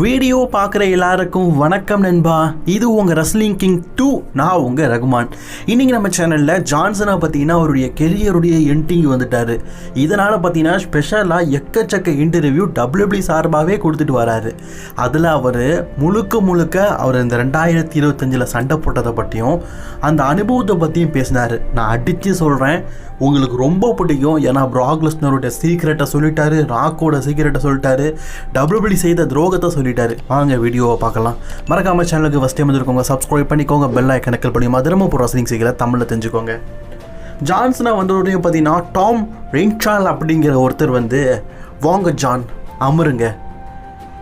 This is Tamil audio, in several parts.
வீடியோ பார்க்குற எல்லாருக்கும் வணக்கம் நண்பா. இது உங்கள் ரஸ்லிங் கிங் டூ நான் உங்கள் ரகுமான். இன்னைக்கு நம்ம சேனலில் ஜான்சனை பார்த்தீங்கன்னா அவருடைய கெரியருடைய என்டிங் வந்துட்டார். இதனால் பார்த்தீங்கன்னா ஸ்பெஷலாக எக்கச்சக்க இன்டர்வியூ டபிள்யூபிள்யூ சார்பாகவே கொடுத்துட்டு வராரு. அதில் அவர் முழுக்க முழுக்க அவர் இந்த ரெண்டாயிரத்தி இருபத்தஞ்சில் சண்டை போட்டதை பற்றியும் அந்த அனுபவத்தை பற்றியும் பேசினார். நான் அடித்து சொல்கிறேன் உங்களுக்கு ரொம்ப பிடிக்கும். ஏன்னா ப்ராக்லஸ்னருடைய சீக்ரெட்டை சொல்லிட்டாரு ராக்கோட சீக்கிரட்டை சொல்லிட்டாரு. டபிள்யூபிள்யூ செய்த துரோகத்தை சொல்லி சொல்லிட்டாரு. வாங்க வீடியோவை பார்க்கலாம். மறக்காம சேனலுக்கு ஃபஸ்ட் டைம் வந்துருக்கோங்க சப்ஸ்கிரைப் பண்ணிக்கோங்க. பெல் ஐக்கனை கிளிக் பண்ணி மதுரம ரசனிங் செய்யல தமிழில் தெரிஞ்சுக்கோங்க. வந்த உடனே பார்த்தீங்கன்னா டாம் ரெயின்சால் அப்படிங்கிற ஒருத்தர் வந்து வாங்க ஜான் அமருங்க.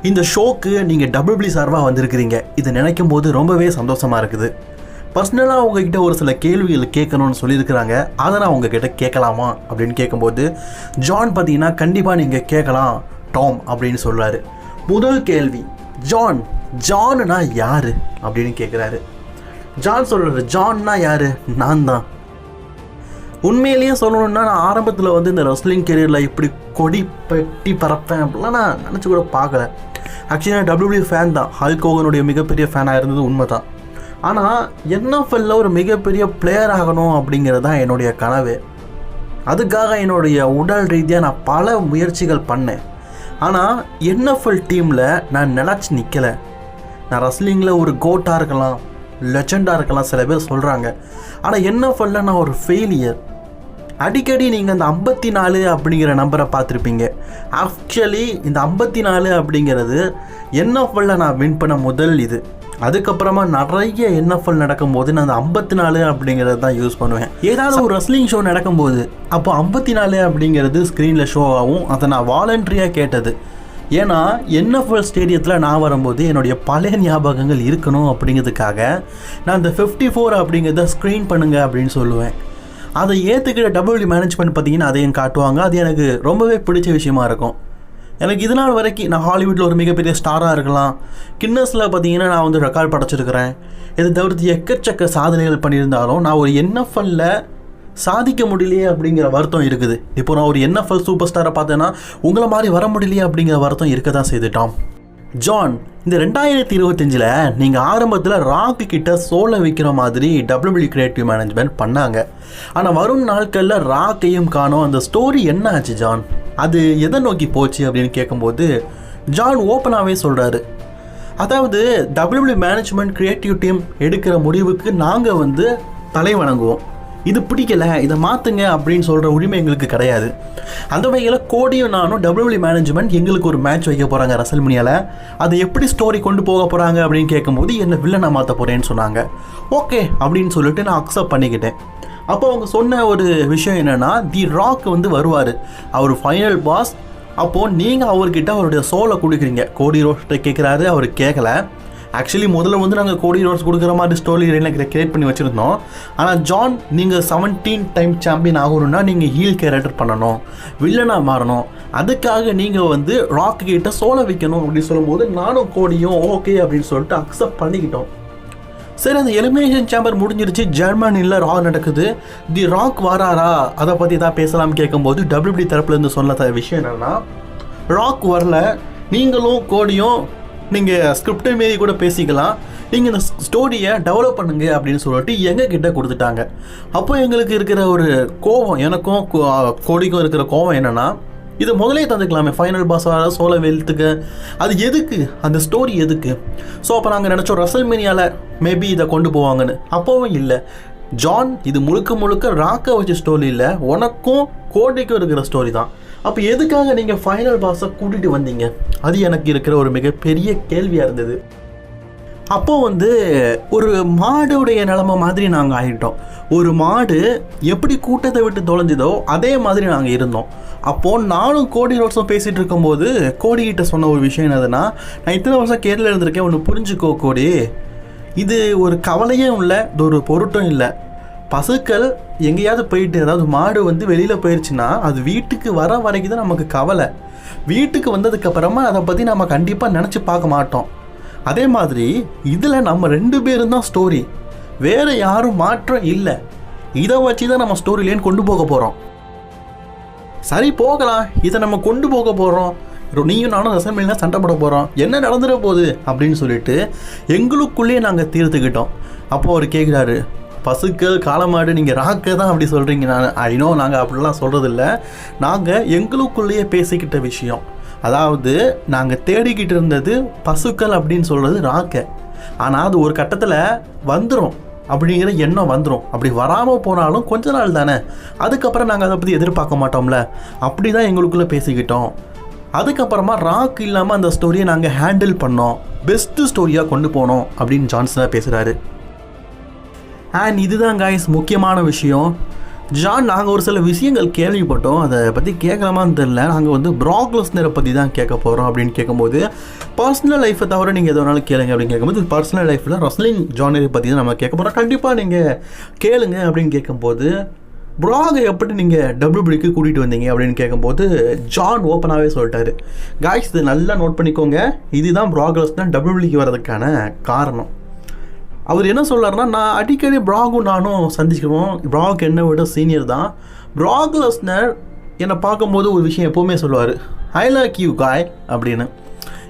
இந்த ஷோக்கு நீங்கள் டபுள் பிளி சார்பாக வந்திருக்கிறீங்க. இதை நினைக்கும் போது ரொம்பவே சந்தோஷமாக இருக்குது. பர்சனலாக உங்ககிட்ட ஒரு சில கேள்விகள் கேட்கணும்னு சொல்லியிருக்கிறாங்க. அதை நான் உங்ககிட்ட கேட்கலாமா? அப்படின்னு கேட்கும்போது ஜான் பார்த்தீங்கன்னா கண்டிப்பாக நீங்கள் கேட்கலாம் டாம் அப்படின்னு சொல்கிறாரு முதல் கேள்வி ஜான் ஜான்னா யார்? அப்படின்னு கேட்குறாரு ஜான் சொல்கிறாரு ஜான்னா யார்? நான் தான். உண்மையிலேயே சொல்லணும்னா நான் ஆரம்பத்தில் வந்து இந்த ரெஸ்லிங் கெரியரில் இப்படி கொடி பெட்டி பறப்பேன் அப்படிலாம் நான் நினச்சி கூட பார்க்கல. ஆக்சுவலி நான் டபிள்யூபிள்யூ ஃபேன் தான். ஹல்க் ஹோகனுடைய மிகப்பெரிய ஃபேனாக இருந்தது உண்மை தான் ஆனால் என்எஃப்எல்ல ஒரு மிகப்பெரிய பிளேயர் ஆகணும் அப்படிங்கிறது தான் என்னுடைய கனவு. அதுக்காக என்னுடைய உடல் ரீதியாக நான் பல முயற்சிகள் பண்ணேன். ஆனால் என்எஃப்எல் டீமில் நான் நினச்சி நிற்கலை நான் ரஸ்லிங்கில் ஒரு கோட்டாக இருக்கலாம் லெஜெண்டாக இருக்கலாம் சில பேர் சொல்கிறாங்க ஆனால் என்எஃப்எல்ல நான் ஒரு ஃபெயிலியர் அடிக்கடி நீங்கள் அந்த ஐம்பத்தி நாலு அப்படிங்கிற நம்பரை பார்த்துருப்பீங்க. ஆக்சுவலி இந்த ஐம்பத்தி நாலு அப்படிங்கிறது என்எஃப்எல்ல நான் வின் பண்ண முதல் இது. அதுக்கப்புறமா நிறைய என்எஃப்எல் நடக்கும்போது நான் அந்த ஐம்பத்தி நாலு அப்படிங்கிறது தான் யூஸ் பண்ணுவேன். ஏதாவது ஒரு ரெஸ்லிங் ஷோ நடக்கும்போது அப்போ ஐம்பத்தி நாலு அப்படிங்கிறது ஸ்க்ரீனில் ஷோ ஆகும். அதை நான் வாலண்ட்ரியாக கேட்டது. ஏன்னா என்எஃப்எல் ஸ்டேடியத்தில் நான் வரும்போது என்னுடைய பழைய ஞாபகங்கள் இருக்கணும் அப்படிங்கிறதுக்காக நான் இந்த ஃபிஃப்டி ஃபோர் அப்படிங்கிறத ஸ்க்ரீன் பண்ணுங்கள் அப்படின்னு சொல்லுவேன். அதை ஏற்றுக்கிற டபிள்யூ மேனேஜ்மெண்ட் பார்த்தீங்கன்னா அதையும் காட்டுவாங்க. அது எனக்கு ரொம்பவே பிடிச்ச விஷயமா இருக்கும். எனக்கு இது நாள் வரைக்கும் நான் ஹாலிவுட்டில் ஒரு மிகப்பெரிய ஸ்டாராக இருக்கலாம். கின்னஸில் பார்த்தீங்கன்னா நான் வந்து ரெக்கார்ட் படைச்சிருக்கிறேன். இதை தவிர்த்து எக்கச்சக்க சாதனைகள் பண்ணியிருந்தாலும் நான் ஒரு என்எஃப்எல்ல சாதிக்க முடியலையே அப்படிங்கிற வருத்தம் இருக்குது. இப்போ நான் ஒரு என்எஃப்எல் சூப்பர் ஸ்டாரை பார்த்தேன்னா உங்களை மாதிரி வர முடியலையே அப்படிங்கிற வருத்தம் இருக்க தான் செய்துட்டான் ஜான் இந்த ரெண்டாயிரத்தி இருபத்தஞ்சில் நீங்கள் ஆரம்பத்தில் ராக்கு கிட்ட சோளம் விற்கிற மாதிரி டபிள்யூபிள்யூ கிரியேட்டிவ் மேனேஜ்மெண்ட் பண்ணாங்க. ஆனால் வரும் நாட்களில் ராக்கையும் காணும். அந்த ஸ்டோரி என்ன ஆச்சு ஜான்? அது எதை நோக்கி போச்சு அப்படின்னு கேட்கும்போது ஜான் ஓப்பனாகவே சொல்கிறாரு அதாவது டபிள்யூபிள்யூ மேனேஜ்மெண்ட் க்ரியேட்டிவ் டீம் எடுக்கிற முடிவுக்கு நாங்கள் வந்து தலை வணங்குவோம். இது பிடிக்கல இதை மாற்றுங்க அப்படின்னு சொல்கிற உரிமை எங்களுக்கு கிடையாது. அந்த வகையில் கோடியும் நானும் டபிள்யூபிள்யூ மேனேஜ்மெண்ட் எங்களுக்கு ஒரு மேட்ச் வைக்க போகிறாங்க ரசல்மணியால் அதை எப்படி ஸ்டோரி கொண்டு போக போகிறாங்க அப்படின்னு கேட்கும்போது என்னை வில்லனை மாற்ற போகிறேன்னு சொன்னாங்க. ஓகே அப்படின்னு சொல்லிட்டு நான் அக்செப்ட் பண்ணிக்கிட்டேன். அப்போ அவங்க சொன்ன ஒரு விஷயம் என்னென்னா தி ராக் வந்து வருவார். அவர் ஃபைனல் பாஸ் அப்போது நீங்கள் அவர்கிட்ட அவருடைய சோலை கொடுக்குறீங்க. கோடி ரோஸ்ட்டை கேட்குறாரு அவர் கேட்கல ஆக்சுவலி முதல்ல வந்து நாங்கள் கோடி ரோஸ் கொடுக்குற மாதிரி ஸ்டோரி எனக்கு கிரியேட் பண்ணி வச்சுருந்தோம். ஆனால் ஜான் நீங்கள் செவன்டீன் டைம் சாம்பியன் ஆகணும்னா நீங்கள் ஹீல் கேரக்டர் பண்ணணும். வில்லனாக மாறணும். அதுக்காக நீங்கள் வந்து ராக்கு கிட்ட சோலை வைக்கணும் அப்படின்னு சொல்லும்போது நானும் கோடியும் ஓகே அப்படின்னு சொல்லிட்டு அக்செப்ட் பண்ணிக்கிட்டோம். சரி அந்த எலிமினேஷன் சேம்பர் முடிஞ்சிருச்சு. ஜெர்மனியில் ரா நடக்குது. தி ராக் வராரா? அதை பற்றி தான் பேசலாம் கேட்கும்போது டபிள்யூபி தரப்புலேருந்து சொன்ன விஷயம் என்னென்னா ராக் வரல. நீங்களும் கோடியும் நீங்கள் ஸ்கிரிப்டை மாரி கூட பேசிக்கலாம். நீங்கள் இந்த ஸ்டோரியை டெவலப் பண்ணுங்க அப்படின்னு சொல்லிட்டு எங்கள் கிட்ட கொடுத்துட்டாங்க. அப்போ எங்களுக்கு இருக்கிற ஒரு கோவம் எனக்கும் கோ- கோடிக்கும் இருக்கிற கோவம் என்னென்னா இது முதலே தந்துக்கலாமே. ஃபைனல் பாஸ் வர சோழ வெல்த்துக்கு அது எதுக்கு? அந்த ஸ்டோரி எதுக்கு? ஸோ அப்போ நாங்கள் நினச்சோம் ரசல் மீனியாவில் மேபி இதை கொண்டு போவாங்கன்னு. அப்போவும் இல்லை. ஜான் இது முழுக்க முழுக்க ராக்கை வச்ச ஸ்டோரி இல்லை. உனக்கும் கோட்டைக்கும் இருக்கிற ஸ்டோரி தான். அப்போ எதுக்காக நீங்கள் ஃபைனல் பாஸை கூட்டிகிட்டு வந்தீங்க? அது எனக்கு இருக்கிற ஒரு மிகப்பெரிய கேள்வியாக இருந்தது. அப்போ வந்து ஒரு மாடுடைய நிலமை மாதிரி நாங்கள் ஆகிட்டோம். ஒரு மாடு எப்படி கூட்டத்தை விட்டு தொலைஞ்சதோ அதே மாதிரி நாங்கள் இருந்தோம். அப்போது நானும் கோடி வருஷம் பேசிகிட்டு இருக்கும்போது கோடிக்கிட்ட சொன்ன ஒரு விஷயம் என்னதுன்னா நான் இத்தனை வருஷம் கேரளில் இருந்திருக்கேன் ஒன்று புரிஞ்சுக்கோ கோடி. இது ஒரு கவலையும் இல்லை இது ஒரு பொருட்டும் இல்லை. பசுக்கள் எங்கேயாவது போயிட்டு அதாவது மாடு வந்து வெளியில் போயிடுச்சுன்னா அது வீட்டுக்கு வர வரைக்கும் தான் நமக்கு கவலை. வீட்டுக்கு வந்ததுக்கப்புறமா அதை பற்றி நம்ம கண்டிப்பாக நினச்சி பார்க்க மாட்டோம். அதே மாதிரி இதில் நம்ம ரெண்டு பேரும் தான் ஸ்டோரி வேறு யாரும் மாற்றம் இல்லை. இதை வச்சு தான் நம்ம ஸ்டோரிலேன்னு கொண்டு போக போகிறோம் சரி போகலாம். இதை நம்ம கொண்டு போக போகிறோம் நீயும் நானும் ரெசல்மேனியில் சண்டை போட போகிறோம் என்ன நடந்துட போகுது அப்படின்னு சொல்லிட்டு எங்களுக்குள்ளேயே நாங்கள் தீர்த்துக்கிட்டோம். அப்போது அவர் கேட்குறாரு பசுக்கள் காளமாடு நீங்கள் ராக்க தான் அப்படி சொல்கிறீங்க நான் ஐனோ நாங்கள் அப்படிலாம் சொல்கிறதில்ல நாங்கள் எங்களுக்குள்ளேயே பேசிக்கிட்ட விஷயம். அதாவது நாங்கள் தேடிக்கிட்டு இருந்தது பசுக்கள் அப்படின்னு சொல்கிறது ராக்கை. ஆனால் அது ஒரு கட்டத்தில் வந்துடும் அப்படிங்கிற எண்ணம் வந்துடும் அப்படி வராமல் போனாலும் கொஞ்ச நாள் தானே. அதுக்கப்புறம் நாங்கள் அதை பற்றி எதிர்பார்க்க மாட்டோம்ல. அப்படி தான் எங்களுக்குள்ளே பேசிக்கிட்டோம். அதுக்கப்புறமா ராக் இல்லாமல் அந்த ஸ்டோரியை நாங்கள் ஹேண்டில் பண்ணோம். பெஸ்ட்டு ஸ்டோரியாக கொண்டு போனோம் அப்படின்னு ஜான்சனாக பேசுகிறாரு அண்ட் இதுதான் காய்ஸ் முக்கியமான விஷயம். ஜான் நாங்கள் ஒரு சில விஷயங்கள் கேள்விப்பட்டோம். அதை பற்றி கேட்கலாமான்னு தெரில நாங்கள் வந்து ப்ராக்லஸ்னரை பற்றி தான் கேட்க போகிறோம் அப்படின்னு கேட்கும்போது பர்சனல் லைஃப்பை தவிர நீங்கள் எது வேணாலும் கேளுங்க அப்படின்னு கேட்கும்போது பர்சனல் லைஃப்பில் ரஸ்லிங் ஜானரை பற்றி தான் நம்ம கேட்க போகிறோம் கண்டிப்பாக நீங்கள் கேளுங்க அப்படின்னு கேட்கும்போது ப்ராகை எப்படி நீங்கள் டபிள்யூபிடிக்கு கூட்டிகிட்டு வந்தீங்க அப்படின்னு கேட்கும்போது ஜான் ஓப்பனாகவே சொல்லிட்டாரு. காய்ஸ் இது நல்லா நோட் பண்ணிக்கோங்க. இதுதான் ப்ராக்லஸ் தான் டபிள்யூபிடிக்கு வர்றதுக்கான காரணம். அவர் என்ன சொல்றாருன்னா நான் அடிக்கடி ப்ராகும் நானும் சந்திச்சுக்குவோம். ப்ராக் என்னை விட சீனியர் தான். ப்ராக் லெஸ்னர் என்னை பார்க்கும்போது ஒரு விஷயம் எப்போவுமே சொல்லுவார். ஐ லாக் யூ காய் அப்படின்னு.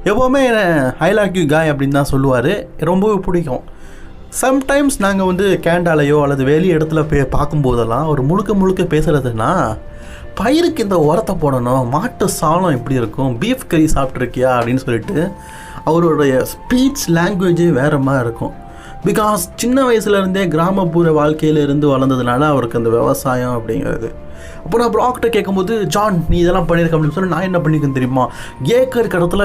எப்போவுமே என்னை ஐ லாக் யூ காய் அப்படின்னு தான் சொல்லுவார். ரொம்பவே பிடிக்கும். சம்டைம்ஸ் நாங்கள் வந்து கேண்டாலையோ அல்லது வெளி இடத்துல பே பார்க்கும்போதெல்லாம் ஒரு முழுக்க முழுக்க பேசுகிறதுனா பயிருக்கு இந்த உரத்தை போடணும். மாட்டு சாணம் எப்படி இருக்கும். பீஃப் கறி சாப்பிட்ருக்கியா அப்படின்னு சொல்லிட்டு அவருடைய ஸ்பீச் லாங்குவேஜே வேறு மாதிரி இருக்கும். பிகாஸ் சின்ன வயசுலேருந்தே கிராமப்புற வாழ்க்கையில் இருந்து வளர்ந்ததுனால அவருக்கு அந்த விவசாயம் அப்படிங்கிறது. அப்போ நான் ப்ராக்ட்ட கேட்கும்போது ஜான் நீ இதெல்லாம் பண்ணியிருக்க அப்படின்னு சொல்லி நான் என்ன பண்ணியிருக்கேன் தெரியுமா? ஏக்கர் கடத்தில்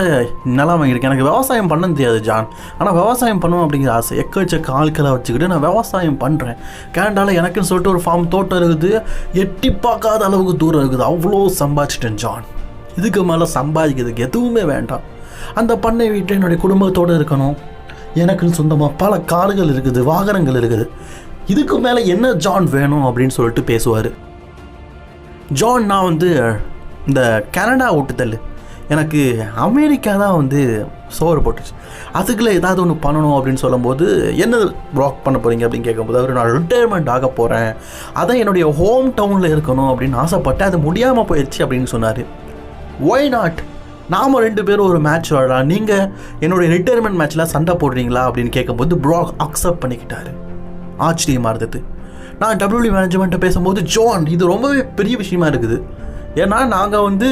நிலம் வாங்கியிருக்கேன். எனக்கு விவசாயம் பண்ண தெரியாது ஜான் ஆனால் விவசாயம் பண்ணுவோம் அப்படிங்கிற ஆசை. எக்கச்சக்க ஆட்களை வச்சுக்கிட்டு நான் விவசாயம் பண்ணுறேன் கேண்டால எனக்குன்னு சொல்லிட்டு ஒரு ஃபார்ம் தோட்டம் இருக்குது. எட்டி பார்க்காத அளவுக்கு தூரம் இருக்குது. அவ்வளோ சம்பாதிச்சிட்டேன் ஜான் இதுக்கு மேலே சம்பாதிக்கிறதுக்கு எதுவுமே வேண்டாம். அந்த பண்ணை வீட்டில் என்னுடைய குடும்பத்தோடு இருக்கணும். எனக்குன்னு சொந்தமாக பல கார்கள் இருக்குது வாகனங்கள் இருக்குது. இதுக்கு மேலே என்ன ஜான் வேணும் அப்படின்னு சொல்லிட்டு பேசுவார். ஜான் நான் வந்து இந்த கனடா ஓட்டுதல். எனக்கு அமெரிக்கா தான் வந்து சோறு போட்டுச்சு. அதுக்குள்ளே ஏதாவது ஒன்று பண்ணணும் அப்படின்னு சொல்லும்போது என்ன ப்ராக் பண்ண போகிறீங்க அப்படின்னு கேட்கும்போது அவர் நான் ரிட்டையர்மெண்ட் ஆக போகிறேன் அதான் என்னுடைய ஹோம் டவுனில் இருக்கணும் அப்படின்னு ஆசைப்பட்டேன் அது முடியாமல் போயிடுச்சு அப்படின்னு சொன்னார். ஒய் நாட் நாம ரெண்டு பேரும் ஒரு மேட்ச் விளாடலாம் நீங்கள் என்னுடைய ரிட்டையர்மெண்ட் மேட்ச்சில் சண்டை போடுறீங்களா அப்படின்னு கேட்கும்போது ப்ராக் அக்செப்ட் பண்ணிக்கிட்டாரு. ஆச்சரியமாக இருந்தது நான் டபிள்யூ மேனேஜ்மெண்ட்டை பேசும்போது ஜோன் இது ரொம்பவே பெரிய விஷயமா இருக்குது. ஏன்னா நாங்கள் வந்து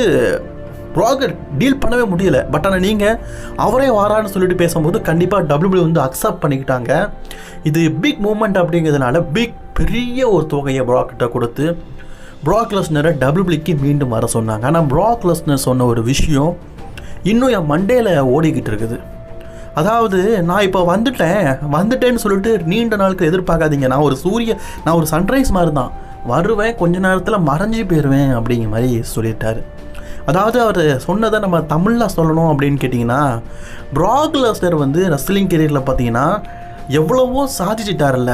ப்ராகர் டீல் பண்ணவே முடியல. பட் ஆனால் நீங்கள் அவரே வாரான்னு சொல்லிட்டு பேசும்போது கண்டிப்பாக டபிள்யூ வந்து அக்செப்ட் பண்ணிக்கிட்டாங்க. இது பிக் மூமெண்ட் அப்படிங்கிறதுனால பிக் பெரிய ஒரு தொகையை ப்ராக்கிட்ட கொடுத்து ப்ராக் லெஸ்னரை பிளிக்கு மீண்டும் வர சொன்னாங்க. ஆனால் ப்ராக் லெஸ்னர் சொன்ன ஒரு விஷயம் இன்னும் என் மண்டேல ஓடிக்கிட்டு இருக்குது. அதாவது நான் இப்போ வந்துட்டேன் வந்துட்டேன்னு சொல்லிட்டு நீண்ட நாளுக்கு எதிர்பார்க்காதீங்க. நான் ஒரு சூரிய நான் ஒரு சன்ரைஸ் மாதிரி தான். வருவேன் கொஞ்ச நேரத்தில் மறைஞ்சு போயிடுவேன் அப்படிங்கிற மாதிரி சொல்லிட்டாரு. அதாவது அவர் சொன்னதை நம்ம தமிழில் சொல்லணும் அப்படின்னு கேட்டிங்கன்னா ப்ராக் லெஸ்னர் வந்து ரஸ்லிங் கெரியரில் பார்த்தீங்கன்னா எவ்வளவோ சாதிச்சிட்டாருல்ல.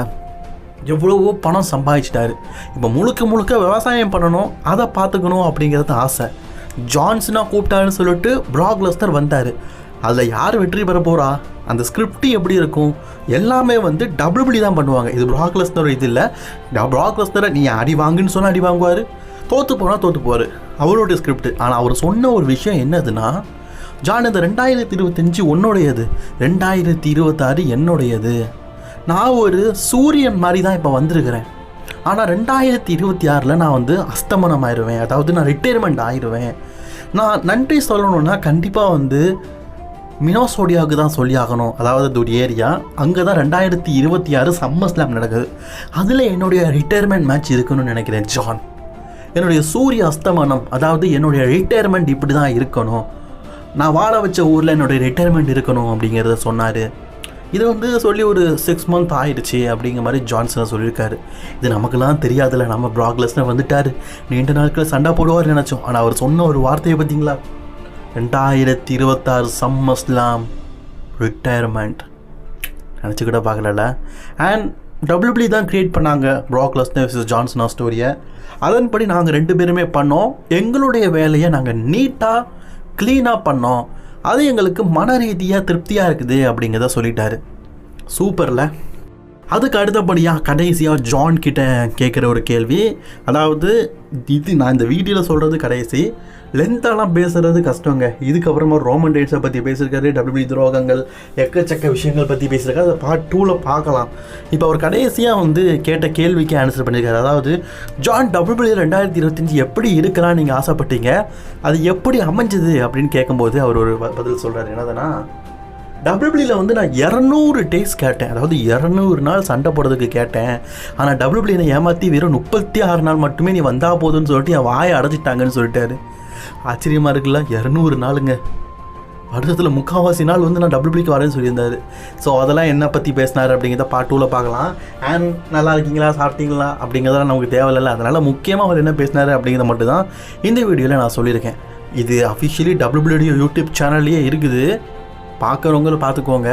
எவ்வளவோ பணம் சம்பாதிச்சிட்டாரு. இப்போ முழுக்க முழுக்க விவசாயம் பண்ணணும் அதை பார்த்துக்கணும் அப்படிங்கிறது ஆசை. ஜான்சனாக கூப்பிட்டாருன்னு சொல்லிட்டு ப்ராக் லெஸ்னர் வந்தார். அதில் யார் வெற்றி பெற போகிறா அந்த ஸ்கிரிப்ட் எப்படி இருக்கும்? எல்லாமே வந்து டபுள் டபுள்பிளி தான் பண்ணுவாங்க. இது ப்ராக் லெஸ்னர் இது இல்லை. ப்ராக் லெஸ்னரை நீ அடி வாங்குன்னு சொன்னால் அடி வாங்குவார். தோற்று போனால் தோற்று போவார். அவருடைய ஸ்கிரிப்ட் ஆனால் அவர் சொன்ன ஒரு விஷயம் என்னதுன்னா ஜான் இந்த ரெண்டாயிரத்தி இருபத்தஞ்சி உன்னுடையது. ரெண்டாயிரத்தி இருபத்தாறு என்னுடையது. நான் ஒரு சூரியன் மாதிரி தான் இப்போ வந்திருக்கிறேன். ஆனால் ரெண்டாயிரத்தி இருபத்தி ஆறில் நான் வந்து அஸ்தமனம் ஆயிடுவேன் அதாவது நான் ரிட்டையர்மெண்ட் ஆயிடுவேன் நான் நன்றி சொல்லணும்னா கண்டிப்பாக வந்து மினோசோடியாவுக்கு தான் சொல்லி ஆகணும். அதாவது அது ஒரு ஏரியா அங்கே தான் ரெண்டாயிரத்தி இருபத்தி ஆறு சம்மர் ஸ்லாம் நடக்குது. அதில் என்னுடைய ரிட்டையர்மெண்ட் மேட்ச் இருக்குன்னு நினைக்கிறேன் ஜான். என்னுடைய சூரிய அஸ்தமனம் அதாவது என்னுடைய ரிட்டையர்மெண்ட் இப்படி தான் இருக்கணும். நான் வாழ வச்ச ஊரில் என்னுடைய ரிட்டையர்மெண்ட் இருக்கணும் அப்படிங்கிறத சொன்னார். இதை வந்து சொல்லி ஒரு சிக்ஸ் மந்த் ஆயிடுச்சு அப்படிங்கிற மாதிரி ஜான்சனை சொல்லியிருக்காரு. இது நமக்கெல்லாம் தெரியாதுல்ல நம்ம ப்ராக்லெஸ்னர் வந்துட்டார். நீண்ட நாட்கள் சண்டை போடுவார் நினச்சோம். ஆனால் அவர் சொன்ன ஒரு வார்த்தையை பார்த்தீங்களா? ரெண்டாயிரத்தி இருபத்தாறு சம்மஸ்லாம் ரிட்டையர்மெண்ட் நினச்சி கூட பார்க்கல அண்ட் டபிள்யூபிள்யூ தான் க்ரியேட் பண்ணாங்க ப்ராக் லெஸ்னர் ஜான்சனா ஸ்டோரியை அதன்படி நாங்கள் ரெண்டு பேருமே பண்ணோம். எங்களுடைய வேலையை நாங்கள் நீட்டாக க்ளீனாக பண்ணோம். அது எங்களுக்கு மன ரீதியாக திருப்தியாக இருக்குது அப்படிங்கிறத சொல்லிட்டாரு. சூப்பரில். அதுக்கு அடுத்தபடியாக கடைசியாக ஜான் கிட்ட கேட்குற ஒரு கேள்வி. அதாவது இது நான் இந்த வீடியோவில் சொல்கிறது கடைசி. லென்த்தாலாம் பேசுகிறது கஷ்டங்க. இதுக்கப்புறமா ரோமன் டேட்ஸை பற்றி பேசியிருக்காரு டபிள்யூ துரோகங்கள் எக்கச்சக்க விஷயங்கள் பற்றி பேசியிருக்காரு அதை பார்ட் டூவில் பார்க்கலாம். இப்போ அவர் கடைசியாக வந்து கேட்ட கேள்விக்கு ஆன்சர் பண்ணியிருக்காரு அதாவது ஜான் டபிள்யூ ரெண்டாயிரத்தி இருபத்தஞ்சி எப்படி இருக்கலாம்னு நீங்கள் ஆசைப்பட்டீங்க? அது எப்படி அமைஞ்சது அப்படின்னு கேட்கும்போது அவர் ஒரு பதில் சொல்கிறார் என்னதுன்னா டபிள்யூபிளியில் வந்து நான் இரநூறு டேஸ் கேட்டேன். அதாவது இரநூறு நாள் சண்டை போடுறதுக்கு கேட்டேன். ஆனால் டபிள்யூபிளி என்னை ஏமாற்றி வெறும் முப்பத்தி ஆறு நாள் மட்டுமே நீ வந்தா போதும்னு சொல்லிட்டு என் வாயை அடைச்சிட்டாங்கன்னு சொல்லிட்டாரு. ஆச்சரியமாக இருக்குல்ல? இரநூறு நாளுங்க. வருஷத்தில் முக்கால்வாசி நாள் வந்து நான் டபிள்யூபிளிக்கு வரேன்னு சொல்லியிருந்தாரு. ஸோ அதெல்லாம் என்ன பற்றி பேசினார் அப்படிங்கிறத பார்ட் டூவில் பார்க்கலாம். அண்ட் நல்லா இருக்கீங்களா? சாப்பிட்டீங்களா? அப்படிங்கிறதெல்லாம் நமக்கு தேவையில்ல. அதனால் முக்கியமாக அவர் என்ன பேசினார் அப்படிங்கிறத மட்டும் தான் இந்த வீடியோவில் நான் சொல்லியிருக்கேன். இது அஃபிஷியலி டபிள்யூபிள்யூடி யூடியூப் சேனல்லையே இருக்குது. பார்க்குறவங்களும் பார்த்துக்கோங்க.